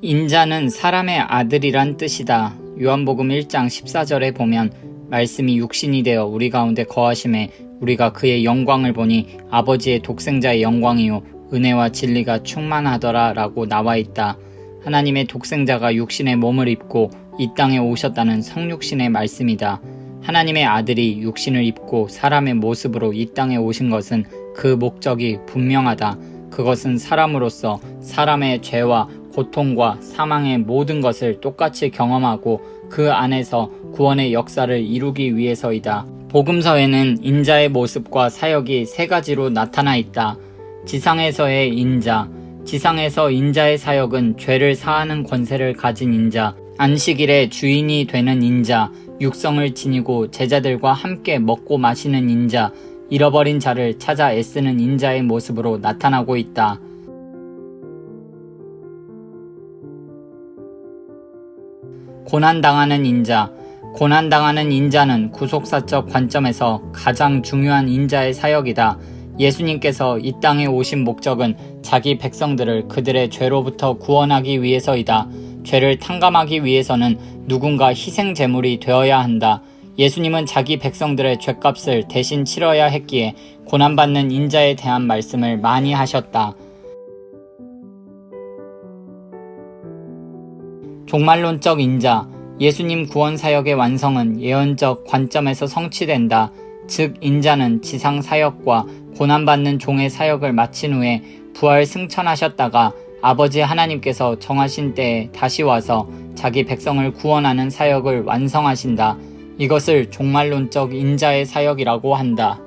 인자는 사람의 아들이란 뜻이다. 요한복음 1장 14절에 보면 말씀이 육신이 되어 우리 가운데 거하심에 우리가 그의 영광을 보니 아버지의 독생자의 영광이요 은혜와 진리가 충만하더라 라고 나와 있다. 하나님의 독생자가 육신의 몸을 입고 이 땅에 오셨다는 성육신의 말씀이다. 하나님의 아들이 육신을 입고 사람의 모습으로 이 땅에 오신 것은 그 목적이 분명하다. 그것은 사람으로서 사람의 죄와 고통과 사망의 모든 것을 똑같이 경험하고 그 안에서 구원의 역사를 이루기 위해서이다. 복음서에는 인자의 모습과 사역이 세 가지로 나타나 있다. 지상에서의 인자, 지상에서 인자의 사역은 죄를 사하는 권세를 가진 인자, 안식일의 주인이 되는 인자, 육성을 지니고 제자들과 함께 먹고 마시는 인자, 잃어버린 자를 찾아 애쓰는 인자의 모습으로 나타나고 있다. 고난당하는 인자. 고난당하는 인자는 구속사적 관점에서 가장 중요한 인자의 사역이다. 예수님께서 이 땅에 오신 목적은 자기 백성들을 그들의 죄로부터 구원하기 위해서이다. 죄를 탕감하기 위해서는 누군가 희생 제물이 되어야 한다. 예수님은 자기 백성들의 죄값을 대신 치러야 했기에 고난받는 인자에 대한 말씀을 많이 하셨다. 종말론적 인자, 예수님 구원 사역의 완성은 예언적 관점에서 성취된다. 즉, 인자는 지상 사역과 고난받는 종의 사역을 마친 후에 부활 승천하셨다가 아버지 하나님께서 정하신 때에 다시 와서 자기 백성을 구원하는 사역을 완성하신다. 이것을 종말론적 인자의 사역이라고 한다.